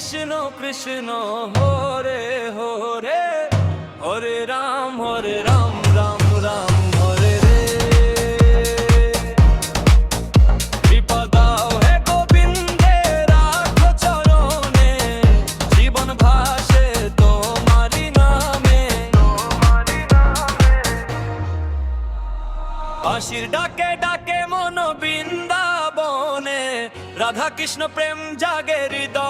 কৃষ্ণ কৃষ্ণ, হরে হরে হরে রাম হরে রাম রাম রাম, হরে রে। কৃপা দাও হে চরণে, জীবন ভাসে তোমারি নামে। হাসির ডাকে ডাকে মন বৃন্দাবনে রাধা কৃষ্ণ প্রেম জাগে হৃদয়।